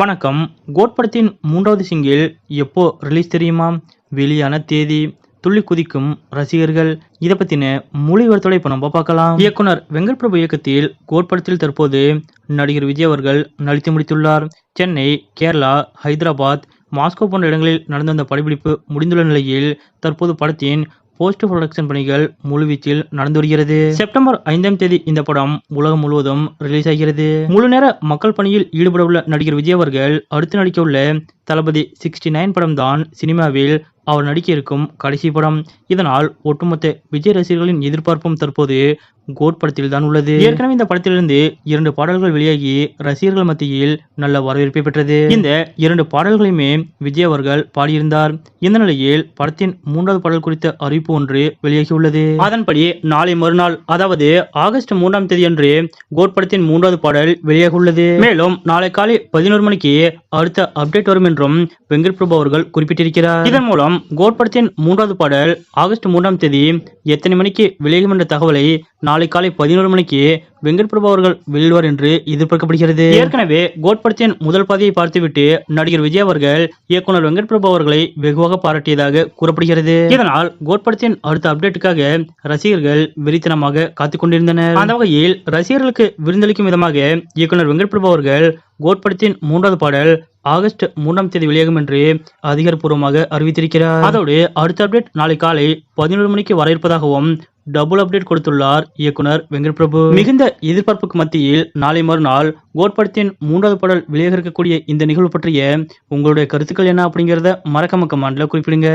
வணக்கம். கோட்படத்தின் மூன்றாவது சிங்கிள் எப்போ ரிலீஸ் தெரியுமா? வெளியான தேதி துள்ளி குதிக்கும் ரசிகர்கள் இதை பத்தின முழு விவரத்தோட இப்போ நம்ம பார்க்கலாம். இயக்குனர் வெங்கட் பிரபு இயக்கத்தில் கோட்படத்தில் தற்போது நடிகர் விஜய் அவர்கள் நடித்து முடித்துள்ளார். சென்னை கேரளா ஹைதராபாத் மாஸ்கோ போன்ற இடங்களில் நடந்த அந்த படப்பிடிப்பு முடிந்துள்ள நிலையில் தற்போது படத்தின் போஸ்ட் ப்ரொடக்ஷன் பணிகள் முழுவீச்சில் நடந்து வருகிறது. செப்டம்பர் ஐந்தாம் தேதி இந்த படம் உலகம் முழுவதும் ரிலீஸ் ஆகிறது. முழு நேர மக்கள் பணியில் ஈடுபட உள்ள நடிகர் விஜய் அவர்கள் அடுத்து நடிக்க உள்ள தளபதி சிக்ஸ்டி நைன் படம் தான் சினிமாவில் அவர் நடிக்க இருக்கும் கடைசி படம். இதனால் ஒட்டுமொத்த விஜய் ரசிகர்களின் எதிர்பார்ப்பும் தற்போது கோட் படத்தில் தான் உள்ளது. ஏற்கனவே இந்த படத்திலிருந்து இரண்டு பாடல்கள் வெளியாகி ரசிகர்கள் மத்தியில் நல்ல வரவேற்பை பெற்றது. இந்த இரண்டு பாடல்களையுமே விஜய் அவர்கள் பாடியிருந்தார். இந்த நிலையில் படத்தின் மூன்றாவது பாடல் குறித்த அறிவிப்பு ஒன்று வெளியாகியுள்ளது. அதன்படி நாளை மறுநாள் அதாவது ஆகஸ்ட் மூன்றாம் தேதி அன்று கோட் படத்தின் மூன்றாவது பாடல் வெளியாக உள்ளது மேலும் நாளை காலை பதினோரு மணிக்கு அடுத்த அப்டேட் வரும் என்றும் வெங்கட் பிரபு அவர்கள் குறிப்பிட்டிருக்கிறார். இதன் மூலம் கோட் கோட்படத்தின் மூன்றாவது பாடல் ஆகஸ்ட் மூன்றாம் தேதி எத்தனை மணிக்கு வெளியாகும் என்ற தகவலை நாளை காலை பதினோரு மணிக்கு வெங்கட் பிரபு அவர்கள் வெளியிடுவார் என்று எதிர்பார்க்கப்படுகிறது. ஏற்கனவே கோட்படத்தின் முதல் பாதியை பார்த்துவிட்டு நடிகர் விஜய் அவர்கள் இயக்குனர் வெங்கட் பிரபு அவர்களை வெகுவாக பாராட்டியதாக கூறப்படுகிறது. இதனால் கோட்படத்தின் அடுத்த அப்டேட்டுக்காக ரசிகர்கள் வெறித்தனமாக காத்துக் கொண்டிருந்தனர் அந்த வகையில் ரசிகர்களுக்கு விருந்தளிக்கும் விதமாக இயக்குனர் வெங்கட் பிரபு அவர்கள் கோட்படத்தின் மூன்றாவது பாடல் ஆகஸ்ட் மூன்றாம் தேதி வெளியாகும் என்று அதிகாரப்பூர்வமாக அறிவித்திருக்கிறார். அதோடு அடுத்த அப்டேட் நாளை காலை பதினோரு மணிக்கு வர இருப்பதாகவும் டபுள் அப்டேட் கொடுத்துள்ளார் இயக்குனர் வெங்கட் பிரபு மிகுந்த எதிர்பார்ப்புக்கு மத்தியில் நாளை மறுநாள் கோட்படத்தின் மூன்றாவது பாடல் வெளியாக இருக்கக்கூடிய இந்த நிகழ்வு பற்றிய உங்களுடைய கருத்துக்கள் என்ன அப்படிங்கிறத மறக்காம கமெண்ட்ல குறிப்பிடுங்க.